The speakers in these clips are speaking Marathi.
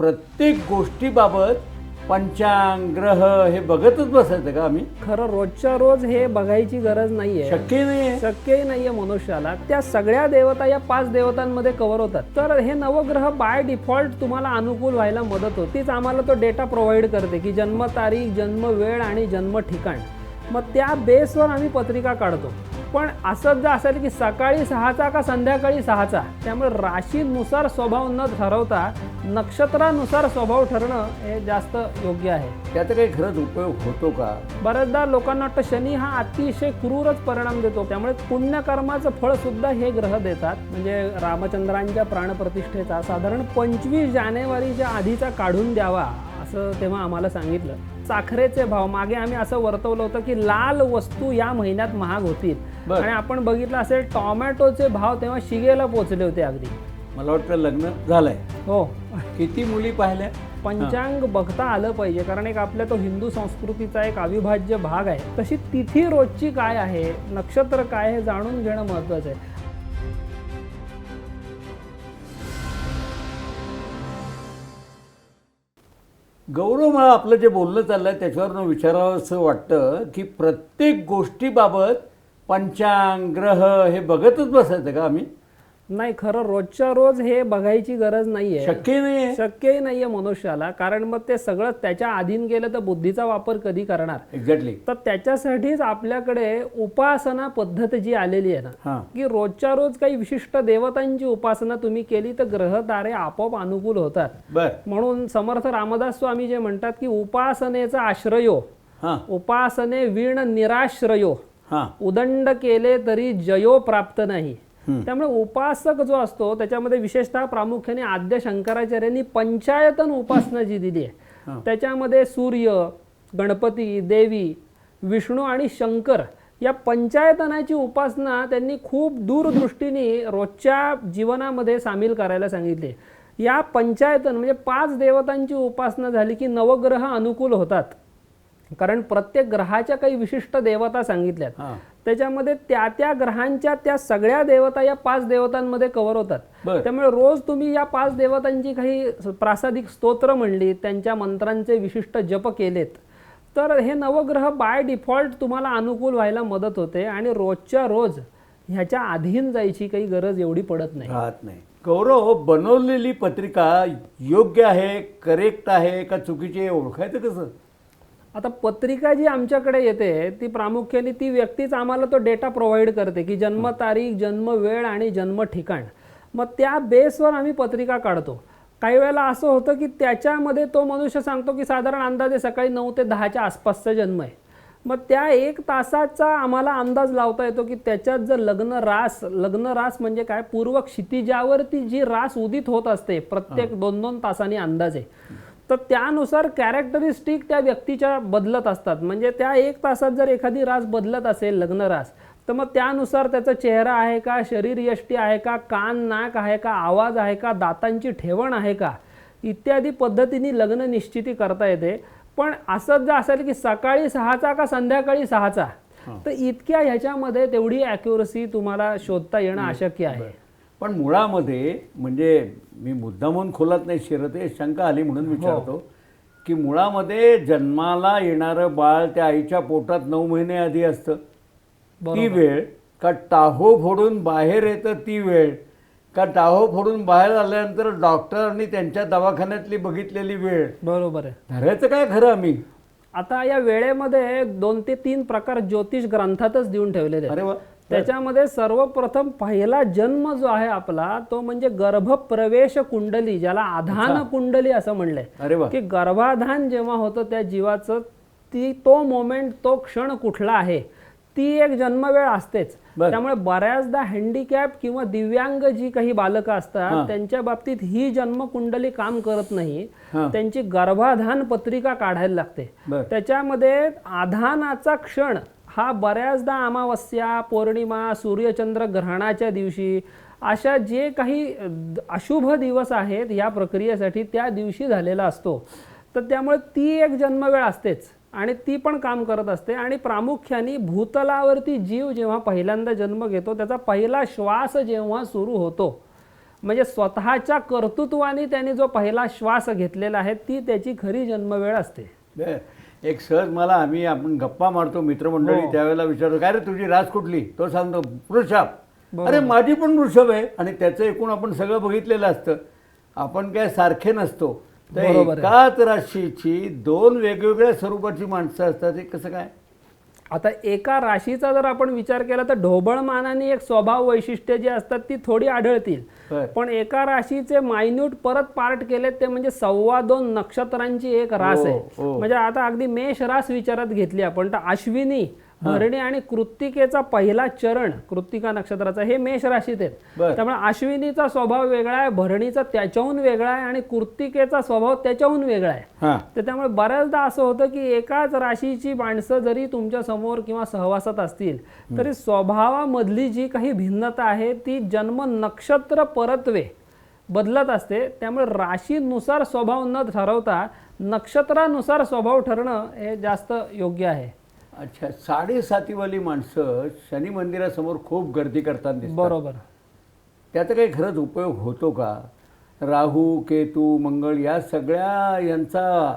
प्रत्येक गोष्टीबाबत पंचांग ग्रह हे बघतच बसायचं का आम्ही? खरं रोजच्या रोज हे बघायची गरज नाहीये. शक्य नाही शक्यही नाहीये मनुष्याला. त्या सगळ्या देवता या पाच देवतांमध्ये कव्हर होतात. तर हे नवग्रह बाय डिफॉल्ट तुम्हाला अनुकूल व्हायला मदत होते. तीच आम्हाला तो डेटा प्रोव्हाइड करते की जन्म तारीख जन्म वेळ आणि जन्म ठिकाण. मग त्या बेसवर आम्ही पत्रिका काढतो. पण असंच जर असेल की सकाळी सहाचा का संध्याकाळी सहाचा त्यामुळे राशीनुसार स्वभाव न ठरवता नक्षत्रानुसार स्वभाव ठरणं हे जास्त योग्य आहे. त्याचा काही खरंच उपयोग होतो का? बऱ्याचदा लोकांना वाटतं शनी हा अतिशय क्रूरच परिणाम देतो त्यामुळे पुण्यकर्माचं फळ सुद्धा हे ग्रह देतात. म्हणजे रामचंद्रांच्या प्राणप्रतिष्ठेचा साधारण पंचवीस जानेवारीच्या आधीचा काढून द्यावा असं तेव्हा आम्हाला सांगितलं. साखरेचे भाव. मागे आम्ही असं वर्तवलं होतं की लाल वस्तू या महिन्यात महाग होतील. आणि आपण बघितलं असेल टॉमॅटोचे भाव तेव्हा शिगेला पोचले होते अगदी. मला वाटतं लग्न झालंय. हो. किती मुली पाहिल्या? पंचांग बघता आलं पाहिजे कारण एक आपल्या तो हिंदू संस्कृतीचा एक अविभाज्य भाग आहे. तशी तिथी रोजची काय आहे? नक्षत्र काय हे जाणून घेणं महत्वाचं आहे. गौरव मला आपलं जे बोलणं चाललंय त्याच्यावरनं विचारावं असं वाटतं की प्रत्येक गोष्टीबाबत पंचांग ग्रह हे बघतच बसायचं का आम्ही? नाही खरं रोजच्या रोज हे बघायची गरज नाहीये. शक्य नाही शक्यही नाहीये मनुष्याला कारण मग ते सगळं त्याच्या अधीन गेलं तर बुद्धीचा वापर कधी करणार? एक्झॅक्टली तर त्याच्यासाठीच आपल्याकडे उपासना पद्धत जी आलेली आहे ना की रोजच्या रोज काही विशिष्ट देवतांची उपासना तुम्ही केली तर ग्रह तारे आपोआप अनुकूल होतात. म्हणून समर्थ रामदास स्वामी जे म्हणतात की उपासनेचा आश्रयो उपासने वीण निराश्रयो उदंड केले तरी जयो प्राप्त नाही. त्यामुळे उपासक जो असतो त्याच्यामध्ये विशेषतः प्रामुख्याने आद्य शंकराचार्यांनी पंचायतन उपासना जी दिली. आहे त्याच्यामध्ये सूर्य गणपती देवी विष्णू आणि शंकर या पंचायतनाची उपासना त्यांनी खूप दूरदृष्टीने रोजच्या जीवनामध्ये सामील करायला सांगितले. या पंचायतन म्हणजे पाच देवतांची उपासना झाली की नवग्रह अनुकूल होतात. कारण प्रत्येक ग्रहाच्या काही विशिष्ट देवता सांगितल्यात. त्याच्यामध्ये त्या त्या ग्रहांच्या त्या सगळ्या देवता या पाच देवतांमध्ये कव्हर होतात. त्यामुळे रोज तुम्ही या पाच देवतांची काही प्रासादिक स्तोत्र म्हणली त्यांच्या मंत्रांचे विशिष्ट जप केलेत तर हे नवग्रह बाय डिफॉल्ट तुम्हाला अनुकूल व्हायला मदत होते आणि रोजच्या रोज ह्याच्या अधीन जायची काही गरज एवढी पडत नाही. राहत नाही. गौरव बनवलेली पत्रिका योग्य आहे करेक्ट आहे का चुकीची ओळखायचं कसं? आता पत्रिका जी आमच्याकडे येते ती प्रामुख्याने ती व्यक्तीच आम्हाला तो डेटा प्रोव्हाइड करते की जन्म तारीख जन्म वेळ आणि जन्म ठिकाण. मग त्या बेसवर आम्ही पत्रिका काढतो. काही वेळेला असं होतं की त्याच्यामध्ये तो मनुष्य सांगतो की साधारण अंदाजे सकाळी नऊ ते दहाच्या आसपासचा जन्म आहे. मग त्या एक तासाचा आम्हाला अंदाज लावता येतो की त्याच्यात जर लग्न रास लग्न रास म्हणजे काय? पूर्व क्षितिजावरती जी रास उदित होत असते प्रत्येक दोन दोन तासांनी अंदाजे. तर त्यानुसार कॅरेक्टरिस्टिक त्या व्यक्तीच्या बदलत असतात. म्हणजे त्या एक तासात जर एखादी रास बदलत असेल लग्न रास तर मग त्यानुसार त्याचा चेहरा आहे का शरीर यष्टी आहे का कान नाक आहे का आवाज आहे का दातांची ठेवण आहे का इत्यादी पद्धतीने लग्न निश्चिती करता येते. पण असंच जर असेल की सकाळी सहाचा का संध्याकाळी सहाचा तर इतक्या ह्याच्यामध्ये तेवढी ॲक्युरसी तुम्हाला शोधता येणं अशक्य आहे. पण मुळामध्ये म्हणजे मी मुद्दामून खोलात नाही शिरत आहे शंका आली म्हणून विचारतो की मुळामध्ये जन्माला येणारं बाळ त्या आईच्या पोटात नऊ महिने आधी असतं. ती वेळ का टाहो फोडून बाहेर येतं ती वेळ का टाहो फोडून बाहेर आल्यानंतर डॉक्टरांनी त्यांच्या दवाखान्यातली बघितलेली वेळ. बरोबर आहे. धरायचं काय खरं आम्ही? आता या वेळेमध्ये दोन ते तीन प्रकार ज्योतिष ग्रंथातच देऊन ठेवलेले अरे वा. त्याच्यामध्ये सर्वप्रथम पहिला जन्म जो आहे आपला तो म्हणजे गर्भप्रवेश कुंडली ज्याला आधान कुंडली असं म्हणलंय. की गर्भाधान जेव्हा होतं त्या जीवाचं ती तो मोमेंट तो क्षण कुठला आहे ती एक जन्मवेळ असतेच. त्यामुळे बऱ्याचदा हँडिकॅप किंवा दिव्यांग जी काही बालकं. असतात त्यांच्या बाबतीत ही जन्मकुंडली काम करत नाही. त्यांची गर्भाधान पत्रिका काढायला लागते. त्याच्यामध्ये आधानाचा क्षण हा बऱ्याचदा अमावस्या पौर्णिमा सूर्यचंद्र ग्रहणाच्या दिवशी अशा जे काही अशुभ दिवस आहेत या प्रक्रियेसाठी त्या दिवशी झालेला असतो. तर त्यामुळे ती एक जन्मवेळ असतेच आणि ती पण काम करत असते आणि प्रामुख्याने भूतलावरती जीव जेव्हा पहिल्यांदा जन्म घेतो त्याचा पहिला श्वास जेव्हा सुरू होतो म्हणजे स्वतःच्या कर्तृत्वाने त्याने जो पहिला श्वास घेतलेला आहे ती त्याची खरी जन्मवेळ असते. एक सहज मला आम्ही आपण गप्पा मारतो मित्रमंडळी हो. त्यावेळेला विचारतो काय रे तुझी रास कुठली? तो सांगतो वृषभ. अरे माझी पण वृषभ आहे. आणि त्याचं एकूण आपण सगळं बघितलेलं असतं. आपण काय सारखे नसतो. तर बरोबर आहे. एकाच राशीची दोन वेगवेगळ्या स्वरूपाची माणसं असतात. हे कसं काय? आता एका राशीचा जर आपण विचार केला तर ढोबळमानाने एक स्वभाव वैशिष्ट्य जी असतात ती थोडी आढळतील. पण एका राशीचे मायन्यूट परत पार्ट केले ते म्हणजे सव्वा दोन नक्षत्रांची एक रास हो, आहे हो. म्हणजे आता अगदी मेष रास विचारात घेतली आपण तर अश्विनी भरणी आणि कृत्तिकेचा पहिला चरण कृत्तिका नक्षत्राचा हे मेष राशीत आहेत. त्यामुळे अश्विनीचा स्वभाव वेगळा आहे भरणीचा त्याच्याहून वेगळा आहे आणि कृत्तिकेचा स्वभाव त्याच्याहून वेगळा आहे. तर त्यामुळे बऱ्याचदा असं होतं की एकाच राशीची माणसं जरी तुमच्यासमोर किंवा सहवासात असतील तरी स्वभावामधली जी काही भिन्नता आहे ती जन्म नक्षत्र परत्वे बदलत असते. त्यामुळे राशीनुसार स्वभाव न ठरवता नक्षत्रानुसार स्वभाव ठरणं हे जास्त योग्य आहे. अच्छा साडेसातीवाली माणसं शनी मंदिरासमोर खूप गर्दी करताना दिसतात. बरोबर. त्याचा काही खरंच उपयोग होतो का? राहू केतू मंगळ या सगळ्या यांचा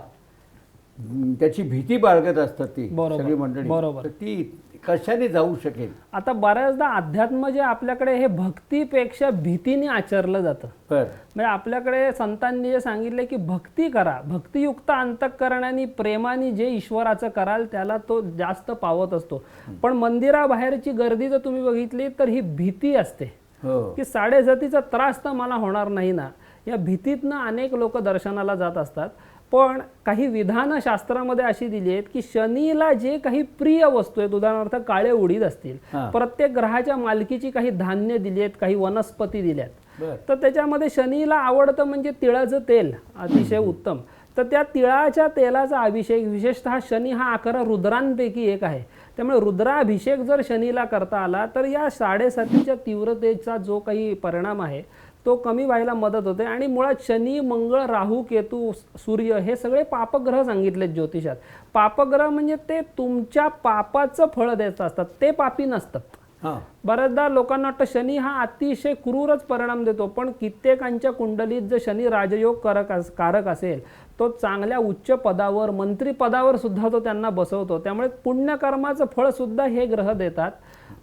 त्याची भीती बाळगत असतात ती बरोबर, सगळी मंडळी. बरोबर. तर ती कशाने जाऊ शकेल? आता बऱ्याचदा अध्यात्म जे आपल्याकडे हे भक्तीपेक्षा भीतीने आचरलं जातं. म्हणजे आपल्याकडे संतांनी जे सांगितले की भक्ती करा भक्तियुक्त अंतःकरणाने प्रेमाने जे ईश्वराचं कराल त्याला तो जास्त पावत असतो. पण मंदिराबाहेरची गर्दी जर तुम्ही बघितली तर ही भीती असते. हो. की साडेसातीचा त्रास तर मला होणार नाही ना. या भीतीतनं अनेक लोक दर्शनाला जात असतात. पण काही विधानं शास्त्रामध्ये अशी दिली आहेत की शनीला जे काही प्रिय वस्तू आहेत उदाहरणार्थ काळे उडीद असतील. प्रत्येक ग्रहाच्या मालकीची काही धान्य दिली आहेत काही वनस्पती दिल्यात तर त्याच्यामध्ये शनीला आवडतं म्हणजे तिळाचं तेल अतिशय उत्तम. तर त्या तिळाच्या तेलाचा अभिषेक विशेषतः शनी हा अकरा रुद्रांपैकी एक आहे. त्यामुळे रुद्राभिषेक जर शनीला करता आला तर या साडेसातीच्या तीव्रतेचा जो काही परिणाम आहे तो कमी व्हायला मदत होते. आणि मुळात शनी मंगळ राहू केतू सूर्य हे सगळे पापग्रह सांगितलेत ज्योतिषात. पापग्रह म्हणजे ते तुमच्या पापाचं फळ देत असतात. ते पापी नसतात. हां. बऱ्याचदा लोकांना वाटतं शनी हा अतिशय क्रूरच परिणाम देतो. पण कित्येकांच्या कुंडलीत जर शनी राजयोग कारक कारक असेल तो चांगल्या उच्च पदावर मंत्री पदावर सुद्धा तो त्यांना बसवतो. त्यामुळे पुण्यकर्माचं फळ सुद्धा हे ग्रह देतात.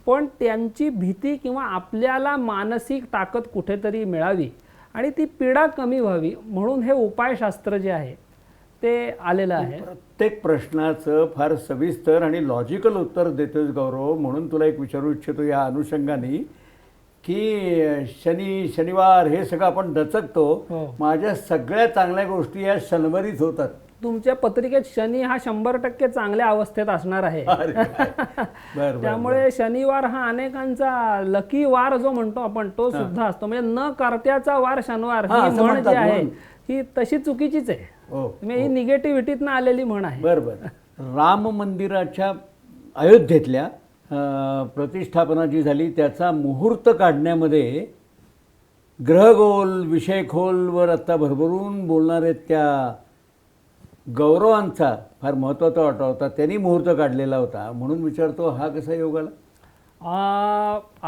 पण त्यांची भीती किंवा आपल्याला मानसिक ताकद कुठेतरी मिळावी आणि ती पीडा कमी व्हावी म्हणून हे उपायशास्त्र जे आहे ते आलेलं आहे. प्रत्येक प्रश्नाचं फार सविस्तर आणि लॉजिकल उत्तर देतोस गौरव म्हणून तुला एक विचारू इच्छितो या अनुषंगाने की शनी शनिवार हे सगळं आपण दचकतो. हो. माझ्या सगळ्या चांगल्या गोष्टी या शनिवारीच होतात. तुमच्या पत्रिकेत शनी हा शंभर टक्के चांगल्या अवस्थेत असणार आहे. त्यामुळे शनिवार हा अनेकांचा लकी वार जो म्हणतो आपण तो सुद्धा असतो. म्हणजे न करत्याचा वार शनिवार हा, ही म्हण जी आहे. ही तशी चुकीचीच आहे. हो म्हणजे ही निगेटिव्हिटीतनं आलेली म्हण आहे. बर बर. राम मंदिराच्या अयोध्येतल्या प्रतिष्ठापना जी झाली त्याचा मुहूर्त काढण्यामध्ये ग्रहगोल विषयखोलवर आत्ता भरभरून बोलणारे त्या गौरवांचा फार महत्त्वाचा वाटा होता त्यांनी मुहूर्त काढलेला होता. म्हणून विचारतो हा कसा योग आला?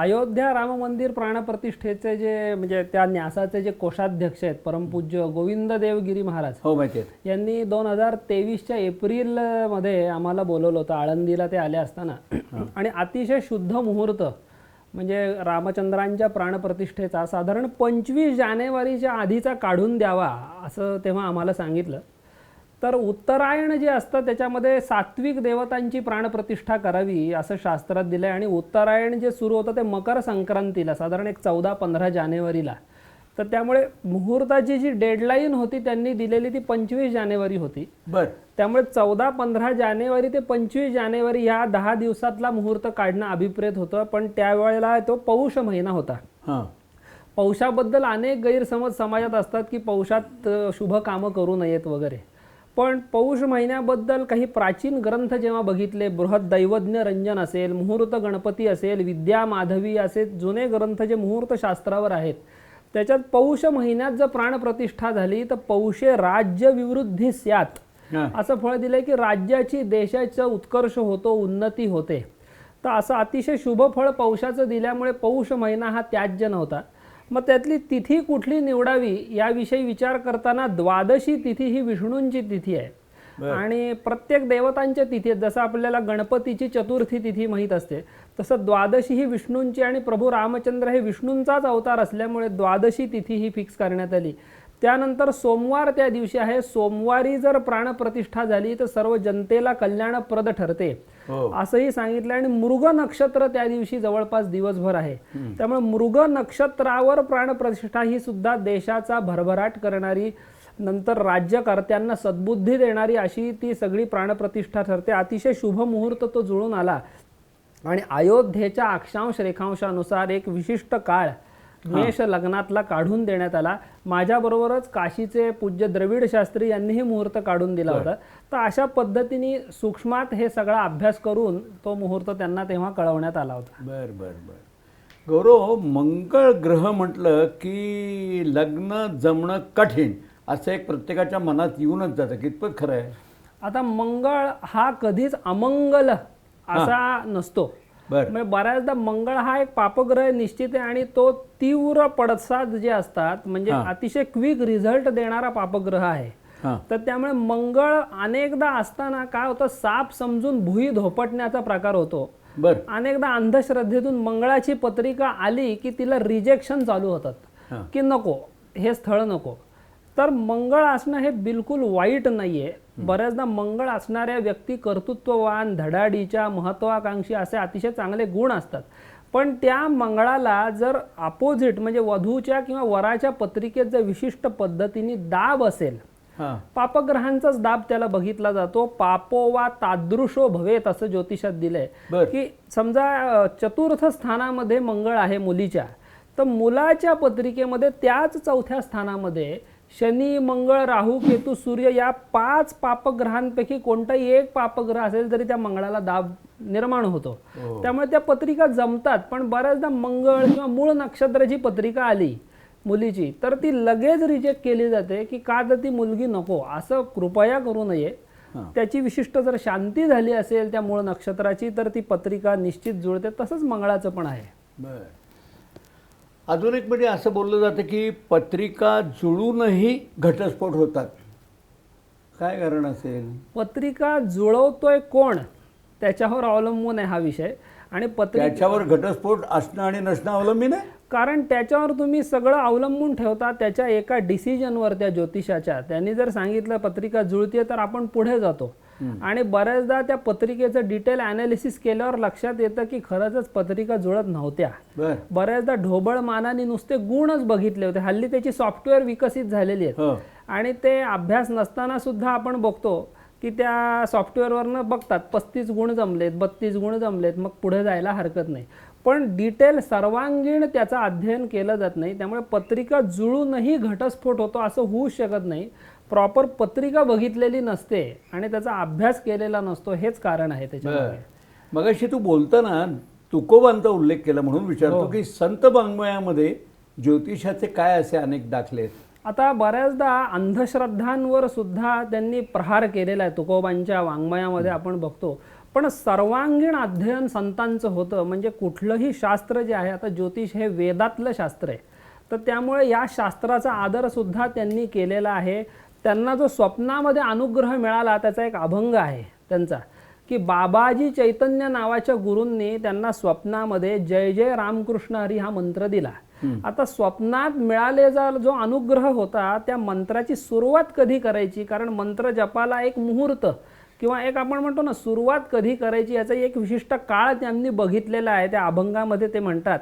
अयोध्या राम मंदिर प्राणप्रतिष्ठेचे जे म्हणजे त्या न्यासाचे जे कोषाध्यक्ष आहेत परमपूज्य गोविंद देवगिरी महाराज. हो माहिती आहे. यांनी दोन हजार तेवीसच्या एप्रिलमध्ये आम्हाला बोलवलं होतं आळंदीला ते आले असताना. आणि अतिशय शुद्ध मुहूर्त म्हणजे रामचंद्रांच्या प्राणप्रतिष्ठेचा साधारण पंचवीस जानेवारीच्या आधीचा काढून द्यावा असं तेव्हा आम्हाला सांगितलं. तर उत्तरायण जे असतं त्याच्यामध्ये सात्विक देवतांची प्राणप्रतिष्ठा करावी असं शास्त्रात दिलं आहे आणि उत्तरायण जे सुरू होतं ते मकर संक्रांतीला साधारण एक चौदा पंधरा जानेवारीला. तर त्यामुळे मुहूर्ताची जी डेडलाईन होती त्यांनी दिलेली ती पंचवीस जानेवारी होती. बर. त्यामुळे चौदा पंधरा जानेवारी ते पंचवीस जानेवारी या दहा दिवसातला मुहूर्त काढणं अभिप्रेत होतं. पण त्यावेळेला तो पौष महिना होता. हां. पौषाबद्दल अनेक गैरसमज समाजात असतात की पौषात शुभ कामं करू नयेत वगैरे. पण पौष महिन्याबद्दल काही प्राचीन ग्रंथ जेव्हा बघितले बृहद दैवज्ञ रंजन असेल मुहूर्त गणपती असेल विद्या माधवी असे जुने ग्रंथ जे मुहूर्त शास्त्रावर आहेत त्याच्यात पौष महिन्यात जर प्राणप्रतिष्ठा झाली तर पौषे राज्य विवृद्धी स्यात. असं फळ दिलंय की राज्याची देशाचा उत्कर्ष होतो उन्नती होते. तर असं अतिशय शुभ फळ पौषाचं दिल्यामुळे पौष महिना हा त्याज्य नव्हता. मग त्यातली तिथी कुठली निवडावी याविषयी विचार करताना द्वादशी तिथी ही विष्णूंची तिथी आहे. आणि प्रत्येक देवतांच्या तिथी आहेत. जसं आपल्याला गणपतीची चतुर्थी तिथी माहीत असते तसं द्वादशी ही विष्णूंची आणि प्रभू रामचंद्र हे विष्णूंचाच अवतार असल्यामुळे द्वादशी तिथी ही फिक्स करण्यात आली. त्यानंतर सोमवार त्या दिवशी आहे. सोमवारी जर प्राणप्रतिष्ठा झाली तर सर्व जनतेला कल्याणप्रद ठरते. हो. असंही सांगितलं आणि मृग नक्षत्र त्या दिवशी जवळपास दिवसभर आहे. त्यामुळे मृग नक्षत्रावर प्राणप्रतिष्ठा ही सुद्धा देशाचा भरभराट करणारी नंतर राज्यकर्त्यांना सद्बुद्धी देणारी अशी ती सगळी प्राणप्रतिष्ठा ठरते. अतिशय शुभ मुहूर्त तो जुळून आला. आणि अयोध्येच्या अक्षांश रेखांशानुसार एक विशिष्ट काळ मेष लग्नातला काढून देण्यात आला. माझ्याबरोबरच काशीचे पूज्य द्रविड शास्त्री यांनीही मुहूर्त काढून दिला होता. तर अशा पद्धतीने सूक्ष्मात हे सगळा अभ्यास करून तो मुहूर्त त्यांना तेव्हा कळवण्यात आला होता. बर बर बर. गौरव मंगळ ग्रह म्हटलं की लग्न जमणं कठीण असं एक प्रत्येकाच्या मनात येऊनच जातं. कितपत खरं आहे? आता मंगळ हा कधीच अमंगल असा नसतो. बर. म्हणजे बऱ्याचदा मंगळ हा एक पापग्रह निश्चित आहे आणि तो तीव्र पडसाद जे असतात म्हणजे अतिशय क्विक रिझल्ट देणारा पापग्रह आहे. तर त्यामुळे मंगळ अनेकदा असताना काय होतं साप समजून भुई धोपटण्याचा प्रकार होतो. बर. अनेकदा अंधश्रद्धेतून मंगळाची पत्रिका आली की तिला रिजेक्शन चालू होतात. की नको हे स्थळ नको. तर मंगळ असणं हे बिलकुल वाईट नाहीये. बऱ्याचदा मंगळ असणाऱ्या व्यक्ती कर्तृत्ववान धडाडीच्या महत्वाकांक्षी असे अतिशय चांगले गुण असतात. पण त्या मंगळाला जर अपोजिट म्हणजे वधूच्या किंवा वराच्या पत्रिकेत जर विशिष्ट पद्धतीने दाब असेल पापग्रहांचाच दाब त्याला बघितला जातो. पापो वा तादृशो भवेत असं ज्योतिषात दिलंय. की समजा चतुर्थ स्थानामध्ये मंगळ आहे मुलीच्या तर मुलाच्या पत्रिकेमध्ये त्याच चौथ्या स्थानामध्ये शनी मंगळ राहू केतू सूर्य या पाच पापग्रहांपैकी कोणताही एक पापग्रह असेल तरी त्या मंगळाला दाब निर्माण होतो हो. त्यामुळे त्या पत्रिका जमतात पण बऱ्याचदा मंगळ किंवा मूळ नक्षत्राची पत्रिका आली मुलीची तर ती लगेच रिजेक्ट केली जाते की का तर ती मुलगी नको असं कृपया करू नये. त्याची विशिष्ट जर शांती झाली असेल त्या मूळ नक्षत्राची तर ती पत्रिका निश्चित जुळते तसंच मंगळाचं पण आहे बर अजून एक म्हणजे असं बोललं जातं की पत्रिका जुळूनही घटस्फोट होतात. काय कारण असेल? पत्रिका जुळवतोय कोण? त्याच्यावर अवलंबून आहे हा विषय. आणि पत्रिका त्याच्यावर घटस्फोट असणं आणि नसणं अवलंबून आहे? कारण त्याच्यावर तुम्ही सगळं अवलंबून ठेवता त्याच्या एका डिसिजनवर त्या ज्योतिषाच्या. त्यांनी जर सांगितलं पत्रिका जुळते तर आपण पुढे जातो. आणि बऱ्याचदा त्या पत्रिकेचं डिटेल अनालिसिस केल्यावर लक्षात येतं की खरंच पत्रिका जुळत नव्हत्या. बऱ्याचदा ढोबळ मानाने नुसते गुणच बघितले होते. हल्ली त्याची सॉफ्टवेअर विकसित झालेली आहेत. हो. आणि ते अभ्यास नसताना सुद्धा आपण बघतो की त्या सॉफ्टवेअरवरनं बघतात. पस्तीस गुण जमलेत बत्तीस गुण जमलेत मग पुढे जायला हरकत नाही. पण डिटेल सर्वांगीण त्याचं अध्ययन केलं जात नाही. त्यामुळे पत्रिका जुळूनही घटस्फोट होतो असं होऊ शकत नाही. प्रॉपर पत्रिका बघितलेली नसते आणि त्याचा अभ्यास केलेला नसतो हेच कारण आहे त्याच्यामध्ये. मगाशी तू बोलताना तुकोबांचा उल्लेख केला म्हणून विचारतो की संत वाङ्मयामध्ये ज्योतिषाचे काय असे अनेक दाखले आहेत? आता बऱ्याचदा अंधश्रद्धांवर सुद्धा त्यांनी प्रहार केलेला आहे. तुकोबांच्या वाङ्मयामध्ये आपण बघतो. पण सर्वांगीण अध्ययन संतांचं होतं. म्हणजे कुठलंही शास्त्र जे आहे आता ज्योतिष हे वेदातलं शास्त्र आहे. तर त्यामुळे या शास्त्राचा आदर सुद्धा त्यांनी केलेला आहे. त्यांना जो स्वप्नामध्ये अनुग्रह मिळाला त्याचा एक अभंग आहे त्यांचा की बाबाजी चैतन्य नावाच्या गुरूंनी त्यांना स्वप्नामध्ये जय जय रामकृष्ण हरी हा मंत्र दिला. आता स्वप्नात मिळालेला जो अनुग्रह होता त्या मंत्राची सुरुवात कधी करायची? कारण मंत्र जपाला एक मुहूर्त किंवा एक आपण म्हणतो ना सुरुवात कधी करायची याचा एक विशिष्ट काळ त्यांनी बघितलेला आहे त्या अभंगामध्ये ते म्हणतात.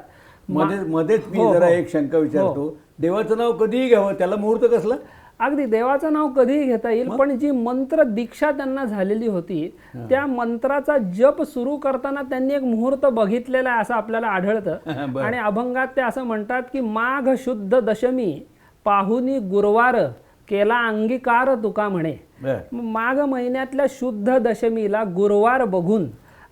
मध्ये मध्येच मी हो, जरा हो. एक शंका विचारतो. देवाचं नाव कधीही घ्यावं त्याला मुहूर्त कसलं? अगदी देवाचं नाव कधीही घेता येईल पण जी मंत्र दीक्षा त्यांना झालेली होती त्या मंत्राचा जप सुरू करताना त्यांनी एक मुहूर्त बघितलेला आहे असं आपल्याला आढळतं. आणि अभंगात ते असं म्हणतात की माघ शुद्ध दशमी पाहुनी गुरुवार केला अंगीकार तुका म्हणे. माघ महिन्यातल्या शुद्ध दशमीला गुरुवार बघून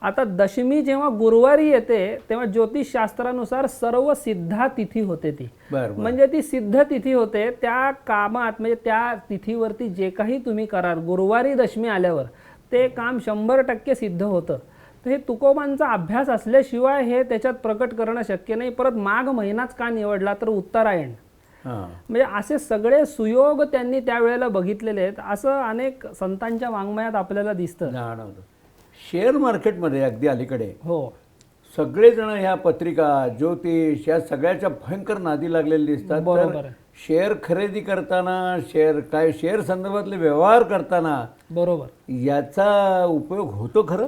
आता दशमी जेव्हा गुरुवारी येते तेव्हा ज्योतिषशास्त्रानुसार सर्व सिद्धा तिथी होते ती. म्हणजे ती सिद्ध तिथी होते त्या कामात म्हणजे त्या तिथीवरती जे काही तुम्ही कराल गुरुवारी दशमी आल्यावर ते काम शंभर टक्के सिद्ध होतं. तर हे तुकोबांचा अभ्यास असल्याशिवाय हे त्याच्यात प्रकट करणं शक्य नाही. परत माघ महिनाच का निवडला तर उत्तरायण. हां. म्हणजे असे सगळे सुयोग त्यांनी त्यावेळेला बघितलेले आहेत. असं अनेक संतांच्या वाङ्मयात आपल्याला दिसतं. शेअर मार्केटमध्ये अगदी अलीकडे. हो. सगळेजण ह्या पत्रिका ज्योतिष या सगळ्याच्या भयंकर नादी लागलेले दिसतात. बरोबर तर आहे. शेअर खरेदी करताना शेअर काय शेअर संदर्भातले व्यवहार करताना बरोबर. याचा उपयोग होतो खरं?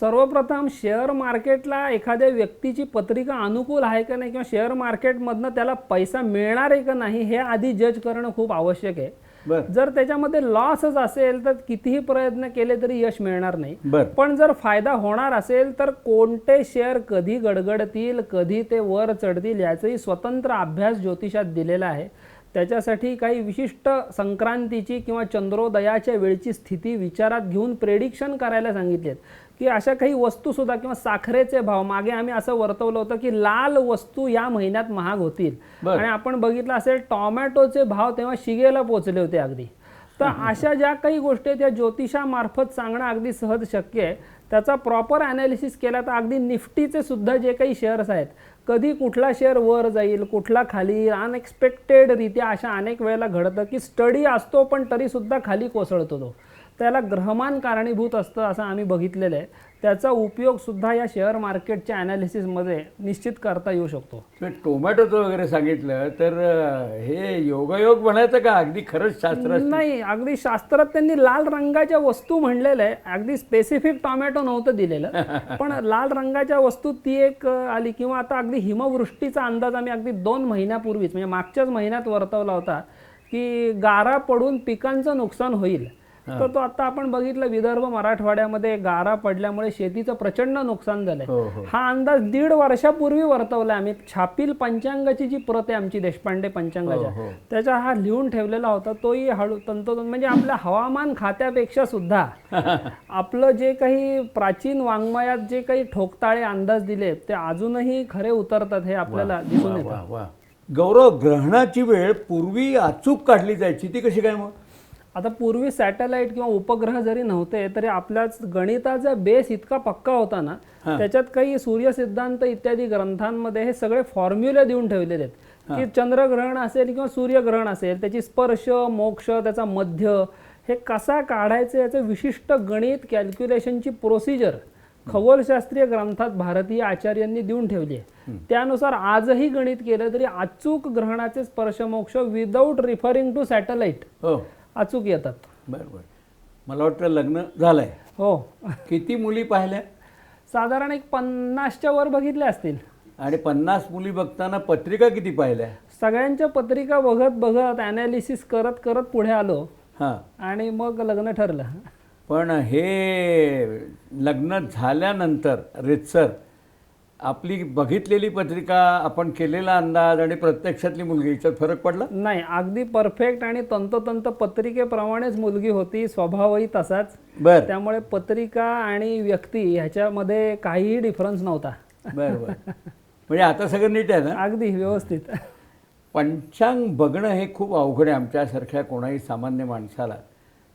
सर्वप्रथम शेअर मार्केटला एखाद्या व्यक्तीची पत्रिका अनुकूल आहे का नाही किंवा शेअर मार्केटमधनं त्याला पैसा मिळणार आहे का नाही हे आधी जज करणं खूप आवश्यक आहे. जर त्याच्यामध्ये लॉसच असेल तर कितीही प्रयत्न केले तरी यश मिळणार नाही. पण जर फायदा होणार असेल तर कोणते शेअर कधी गडगडतील कधी ते वर चढतील याचाही स्वतंत्र अभ्यास ज्योतिषात दिलेला आहे. त्याच्यासाठी काही विशिष्ट संक्रांतीची किंवा चंद्रोदयाच्या वेळची स्थिती विचारात घेऊन प्रेडिक्शन करायला सांगितलेत. की अशा काही वस्तूसुद्धा किंवा साखरेचे भाव मागे आम्ही असं वर्तवलं होतं की लाल वस्तू या महिन्यात महाग होतील. आणि आपण बघितलं असेल टॉमॅटोचे भाव तेव्हा शिगेला पोचले होते अगदी. तर अशा ज्या काही गोष्टी त्या ज्योतिषामार्फत सांगणं अगदी सहज शक्य आहे. त्याचा प्रॉपर अनालिसिस केला तर अगदी निफ्टीचे सुद्धा जे काही शेअर्स आहेत कधी कुठला शेअर वर जाईल कुठला खाली अनएक्सपेक्टेडरित्या अशा अनेक वेळेला घडतं की स्टडी असतो पण तरीसुद्धा खाली कोसळतो तो. त्याला ग्रहमान कारणीभूत असतं असं आम्ही बघितलेलं आहे. त्याचा उपयोग सुद्धा या शेअर मार्केटच्या अनालिसिसमध्ये निश्चित करता येऊ शकतो. टोमॅटोचं वगैरे सांगितलं तर हे योगायोग म्हणायचं का? अगदी खरंच शास्त्र नाही अगदी शास्त्रात त्यांनी लाल रंगाच्या वस्तू म्हणलेलं आहे. अगदी स्पेसिफिक टोमॅटो नव्हतं दिलेलं. पण लाल रंगाच्या वस्तू ती एक आली किंवा आता अगदी हिमवृष्टीचा अंदाज आम्ही अगदी दोन महिन्यापूर्वीच म्हणजे मागच्याच महिन्यात वर्तवला होता की गारा पडून पिकांचं नुकसान होईल. तर तो आता आपण बघितलं विदर्भ मराठवाड्यामध्ये गारा पडल्यामुळे शेतीचं प्रचंड नुकसान झालंय. हो हो. हा अंदाज दीड वर्षापूर्वी वर्तवला आम्ही. छापील पंचांगाची जी प्रत आहे आमची देशपांडे पंचांगाच्या हो. त्याचा हा लिहून ठेवलेला होता. तोही हळू तंतोतंत म्हणजे आपल्या हवामान खात्यापेक्षा सुद्धा आपलं जे काही प्राचीन वाङ्मयात जे काही ठोकताळे अंदाज दिले ते अजूनही खरे उतरतात हे आपल्याला दिसून येतं. गौरव ग्रहणाची वेळ पूर्वी अचूक काढली जायची. ती कशी काय मग? आता पूर्वी सॅटेलाइट किंवा उपग्रह जरी नव्हते तरी आपल्या गणिताचा बेस इतका पक्का होता ना. त्याच्यात काही सूर्य सिद्धांत इत्यादी ग्रंथांमध्ये हे सगळे फॉर्म्युले देऊन ठेवलेले आहेत. की चंद्रग्रहण असेल किंवा सूर्यग्रहण असेल त्याची स्पर्श मोक्ष त्याचा मध्य हे कसा काढायचं याचं विशिष्ट गणित कॅल्क्युलेशनची प्रोसिजर खगोलशास्त्रीय ग्रंथात भारतीय आचार्यांनी देऊन ठेवली आहे. त्यानुसार आजही गणित केलं तरी अचूक ग्रहणाचे स्पर्शमोक्ष विदाऊट रिफरिंग टू सॅटेलाइट अचूक येतात. बरं बरं मला वाटतं लग्न झालंय. हो. किती मुली पाहिल्या? साधारण एक पन्नासच्या वर बघितल्या असतील. आणि पन्नास मुली बघताना पत्रिका किती पाहिल्या? सगळ्यांच्या पत्रिका बघत बघत अनालिसिस करत करत पुढे आलो. हां. आणि मग लग्न ठरलं. पण हे लग्न झाल्यानंतर रितसर आपली बघितलेली पत्रिका आपण केलेला अंदाज आणि प्रत्यक्षातली मुलगी याच्यात फरक पडला? नाही अगदी परफेक्ट आणि तंतोतंत पत्रिकेप्रमाणेच मुलगी होती स्वभावही तसाच. बर. त्यामुळे पत्रिका आणि व्यक्ती ह्याच्यामध्ये काहीही डिफरन्स नव्हता. बर बर. म्हणजे आता सगळं नीट आहे ना? अगदी व्यवस्थित. पंचांग बघणं हे खूप अवघड आहे आमच्यासारख्या कोणाही सामान्य माणसाला.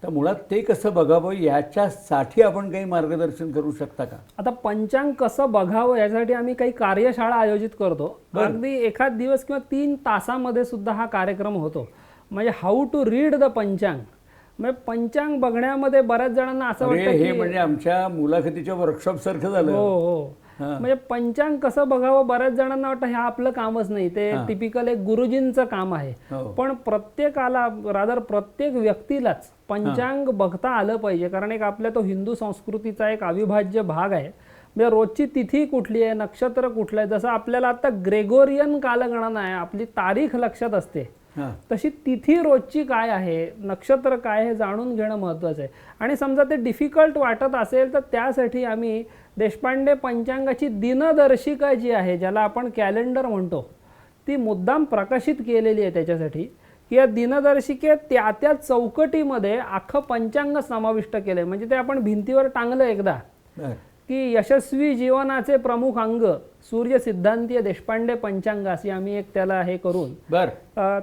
तर मुळात ते कसं बघावं याच्यासाठी आपण काही मार्गदर्शन करू शकता का? आता पंचांग कसं बघावं यासाठी आम्ही काही कार्यशाळा आयोजित करतो. अगदी एखाद दिवस किंवा तीन तासामध्ये सुद्धा हा कार्यक्रम होतो. म्हणजे हाऊ टू रीड द पंचांग. म्हणजे पंचांग बघण्यामध्ये बऱ्याच जणांना असं वाटतं हे म्हणजे आमच्या मुलाखतीच्या वर्कशॉप सारखं झालं. हो हा. म्हणजे पंचांग कसं बघावं बऱ्याच जणांना वाटतं हे आपलं कामच नाही. ते टिपिकल एक गुरुजींचं काम आहे. हो. पण प्रत्येकाला रादर प्रत्येक व्यक्तीलाच पंचांग बघता आलं पाहिजे. कारण एक आपल्या तो हिंदू संस्कृतीचा एक अविभाज्य भाग आहे. म्हणजे रोजची तिथी कुठली आहे नक्षत्र कुठलं आहे? जसं आपल्याला आता ग्रेगोरियन कालगणना आहे. आपली तारीख लक्षात असते. तशी तिथी रोजची काय आहे? नक्षत्र काय हे जाणून घेणं महत्त्वाचं आहे. आणि समजा ते डिफिकल्ट वाटत असेल तर त्यासाठी आम्ही देशपांडे पंचांगाची दिनदर्शिका जी आहे ज्याला आपण कॅलेंडर म्हणतो ती मुद्दाम प्रकाशित केलेली आहे त्याच्यासाठी की या दिनदर्शिकेत त्या त्या चौकटीमध्ये अख्खं पंचांग समाविष्ट केलं आहे म्हणजे ते आपण भिंतीवर टांगलं एकदा की यशस्वी जीवनाचे प्रमुख अंग सूर्य सिद्धांतीय देशपांडे पंचांग अशी आम्ही एक त्याला हे करून बर.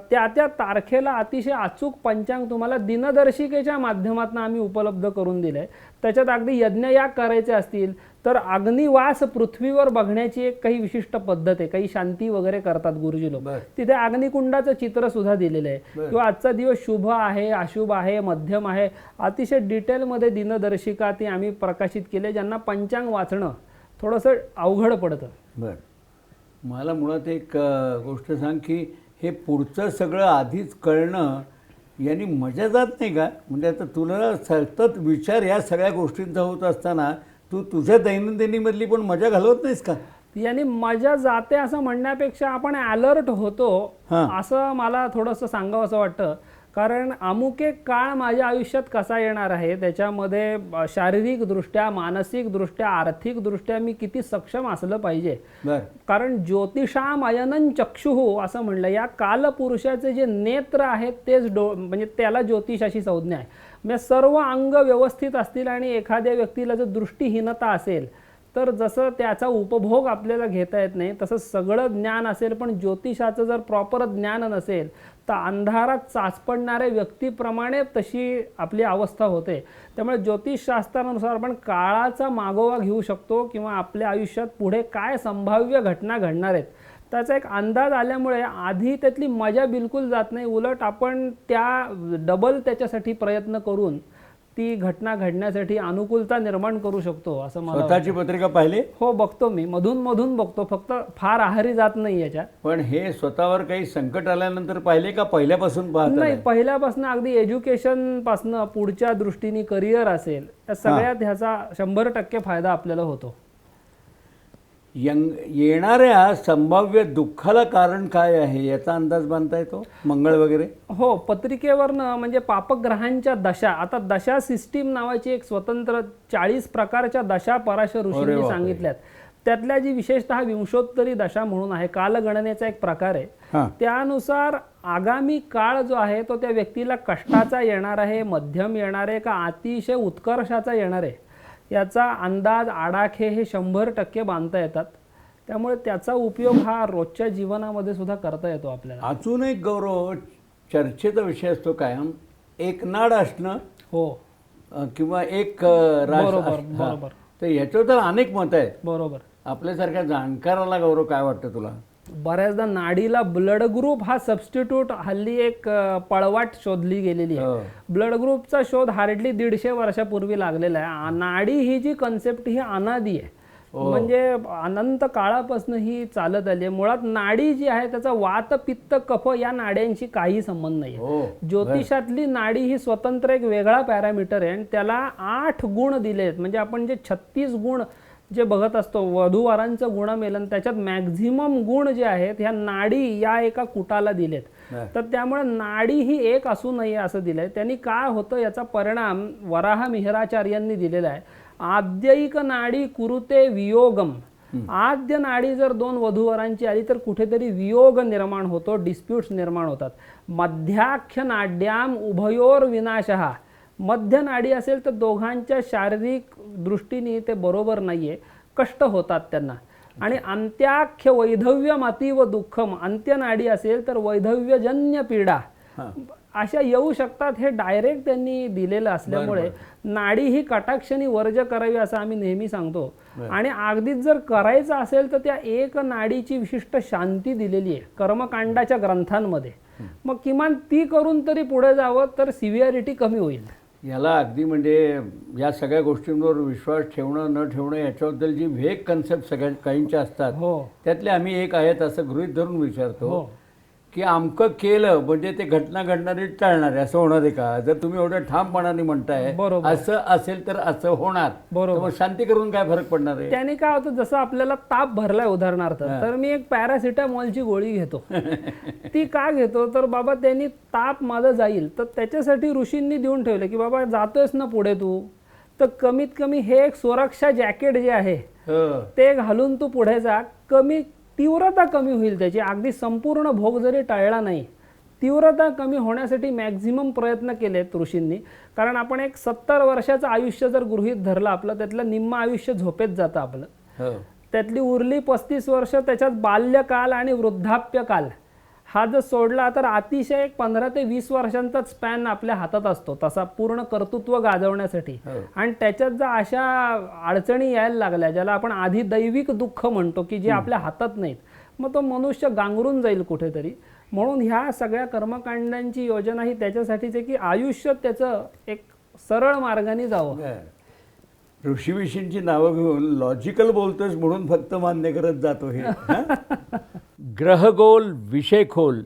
त्या त्या तारखेला अतिशय अचूक पंचांग तुम्हाला दिनदर्शिकेच्या माध्यमातून आम्ही उपलब्ध करून दिलंय. त्याच्यात अगदी यज्ञयाग करायचे असतील तर अग्निवास पृथ्वीवर बघण्याची एक काही विशिष्ट पद्धत आहे. काही शांती वगैरे करतात गुरुजी लोक. तिथे अग्निकुंडाचं चित्र सुद्धा दिलेलं आहे. किंवा आजचा दिवस शुभ आहे अशुभ आहे मध्यम आहे अतिशय डिटेलमध्ये दिनदर्शिका ती आम्ही प्रकाशित केले ज्यांना पंचांग वाचणं थोडंसं अवघड पडतं. बर. मला मुळात एक गोष्ट सांग की हे पुढचं सगळं आधीच कळणं यांनी मजा जात नाही का? म्हणजे आता तुला सतत विचार या सगळ्या गोष्टींचा होत असताना तू तुझ्या दैनंदिनीमधली पण मजा घालवत नाहीस का? याने मजा जाते असं म्हणण्यापेक्षा आपण अलर्ट होतो हां. असं मला थोडंसं सांगावं असं वाटतं. कारण अमुक एक काळ माझ्या आयुष्यात कसा येणार आहे त्याच्यामध्ये शारीरिकदृष्ट्या मानसिकदृष्ट्या आर्थिकदृष्ट्या मी किती सक्षम असलं पाहिजे. कारण ज्योतिषाम अयनन चक्षुः असं म्हणलं या कालपुरुषाचे जे नेत्र आहेत तेच डो म्हणजे त्याला ज्योतिष अशी संज्ञा आहे. म्हणजे सर्व अंग व्यवस्थित असतील आणि एखाद्या व्यक्तीला जर दृष्टीहीनता असेल तर जसं त्याचा उपभोग आपल्याला घेता येत नाही तसं सगळं ज्ञान असेल पण ज्योतिषाचं जर प्रॉपर ज्ञान नसेल तर अंधारात चाचपडणाऱ्या व्यक्तीप्रमाणे तशी आपली अवस्था होते. त्यामुळे ज्योतिषशास्त्रानुसार आपण काळाचा मागोवा घेऊ शकतो किंवा आपल्या आयुष्यात पुढे काय संभाव्य घटना घडणार आहेत. त्याचा एक अंदाज आल्यामुळे आधी त्यातली मजा बिलकुल जात नाही. उलट आपण त्या डबल त्याच्यासाठी प्रयत्न करून ती घटना घडण्यासाठी अनुकूलता निर्माण करू शकतो असं मला. स्वतःची पत्रिका पाहिली? हो बघतो मी. मधून मधून बघतो. फक्त फार आहारी जात नाही याच्या पण हे स्वतःवर काही संकट आल्यानंतर पाहिले का पहिल्यापासून पाहत नाही? पहिल्यापासून अगदी एज्युकेशन पासनं पुढच्या दृष्टीने करिअर असेल त्या सगळ्यात ह्याचा शंभर टक्के फायदा आपल्याला होतो. यंग येणाऱ्या संभाव्य दुःखाला कारण काय आहे याचा अंदाज बांधता येतो? मंगळ वगैरे? हो पत्रिकेवरनं म्हणजे पापग्रहांच्या दशा आता दशा सिस्टीम नावाची एक स्वतंत्र चाळीस प्रकारच्या दशा पराशर अरे ऋषींनी. सांगितल्यात. त्यातल्या जी विशेषतः विंशोत्तरी दशा म्हणून आहे कालगणनेचा एक प्रकार आहे. त्यानुसार आगामी काळ जो आहे तो त्या व्यक्तीला कष्टाचा येणार आहे मध्यम येणार आहे का अतिशय उत्कर्षाचा येणार आहे? याचा अंदाज आडाखे हे शंभर टक्के बांधता येतात. त्यामुळे त्याचा उपयोग हा रोजच्या जीवनामध्ये सुद्धा करता येतो आपल्याला. अजून एक गौरव चर्चेचा विषय असतो कायम. एक नाड असणं हो. किंवा एक बरोबर. बरोबर. तर याच्यावर तर अनेक मत आहेत. बरोबर. आपल्यासारख्या जाणकाराला गौरव काय वाटतं तुला? बऱ्याचदा नाडीला ब्लड ग्रुप हा सबस्टिट्यूट हल्ली एक पळवाट शोधली गेलेली आहे. हो. ब्लड ग्रुपचा शोध हार्डली दीडशे वर्षापूर्वी लागलेला आहे. नाडी ही जी कन्सेप्ट ही अनादी आहे. हो. म्हणजे अनंत काळापासून ही चालत आली आहे. मुळात नाडी जी आहे त्याचा वात पित्त कफ या नाड्यांशी काही संबंध नाही हो. ज्योतिषातली नाडी ही स्वतंत्र एक वेगळा पॅरामीटर आहे आणि त्याला आठ गुण दिले आहेत म्हणजे आपण जे छत्तीस गुण जे बघत असतो वधूवरांचं गुणमेलन त्याच्यात मॅक्झिमम गुण जे आहेत ह्या नाडी या एका कुटाला दिलेत. तर त्यामुळे नाडी ही एक असू नये असं दिलंय. त्यांनी काय होतं याचा परिणाम वराह मिहराचार्यांनी दिलेला आहे. आद्यैक नाडी कुरुते वियोगम. आद्य नाडी जर दोन वधूवरांची आली तर कुठेतरी वियोग निर्माण होतो डिस्प्यूट्स निर्माण होतात. मध्याख्य नाड्याम उभयोर विनाशहा मध्य नाडी असेल तर दोघांच्या शारीरिक दृष्टीने ते बरोबर नाहीये. कष्ट होतात त्यांना. आणि अंत्याख्य वैधव्य माती व दुःखम अंत्यनाडी असेल तर वैधव्यजन्य पीडा. अशा येऊ शकतात हे डायरेक्ट त्यांनी दिलेलं असल्यामुळे नाडी ही कटाक्षणी वर्ज करावी असं आम्ही नेहमी सांगतो. आणि अगदीच जर करायचं असेल तर त्या एक नाडीची विशिष्ट शांती दिलेली आहे कर्मकांडाच्या ग्रंथांमध्ये. मग किमान ती करून तरी पुढे जावं तर सिव्हिअरिटी कमी होईल. याला अगदी म्हणजे या सगळ्या गोष्टींवर विश्वास ठेवणं न ठेवणं याच्याबद्दल जी वेग कन्सेप्ट सगळ्या काहींच्या असतात हो. त्यातले आम्ही एक आहेत असं गृहीत धरून विचारतो. हो. की आमकं केलं म्हणजे ते घटना घडणारी टाळणार आहे असं होणार आहे का? जर तुम्ही एवढ्या ठामपणाने म्हणताय बरोबर. असं असेल तर असं होणार. बरोबर. तर मग शांती करून काय फरक पडणार आहे? त्याने काय होतं जसं आपल्याला ताप भरलाय उदाहरणार्थ तर मी एक पॅरासिटामॉलची गोळी घेतो. ती का घेतो? तर बाबा त्यांनी ताप माझा जाईल. तर त्याच्यासाठी ऋषींनी देऊन ठेवलं की बाबा जातोयस ना पुढे तू? तर कमीत कमी हे एक सुरक्षा जॅकेट जे आहे हं. ते घालून तू पुढे जा. कमी तीव्रता कमी होईल त्याची. अगदी संपूर्ण भोग जरी टाळला नाही तीव्रता कमी होण्यासाठी मॅक्झिमम प्रयत्न केलेत ऋषींनी. कारण आपण एक सत्तर वर्षाचं आयुष्य जर गृहीत धरलं आपलं त्यातलं निम्म आयुष्य झोपेत जातं आपलं. हो. त्यातली उरली पस्तीस वर्ष त्याच्यात बाल्यकाल आणि वृद्धाप्यकाल. हा जर सोडला तर अतिशय एक पंधरा ते वीस वर्षांचाच स्पॅन आपल्या हातात असतो. तसा पूर्ण कर्तृत्व गाजवण्यासाठी. हो. आणि त्याच्यात जर अशा अडचणी यायला लागल्या ज्याला आपण आधी दैविक दुःख म्हणतो की जे आपल्या हातात नाहीत मग तो मनुष्य गांगरून जाईल कुठेतरी. म्हणून ह्या सगळ्या कर्मकांडांची योजना ही त्याच्यासाठीच आहे की आयुष्य त्याचं एक सरळ मार्गाने जावं. ऋषीविषयींची नावं घेऊन लॉजिकल बोलतोस म्हणून फक्त मान्य करत जातो हं? ग्रहगोल विषयखोल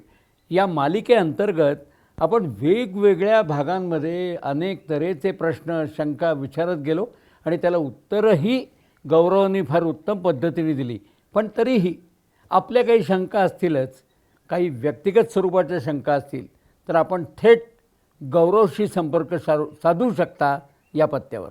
या मालिकेअंतर्गत आपण वेगवेगळ्या भागांमध्ये अनेक तऱ्हेचे प्रश्न शंका विचारत गेलो आणि त्याला उत्तरही गौरवानी फार उत्तम पद्धतीने दिली. पण तरीही आपल्या काही शंका असतीलच काही व्यक्तिगत स्वरूपाच्या शंका असतील तर आपण थेट गौरवशी संपर्क साधू शकता या पत्त्यावर.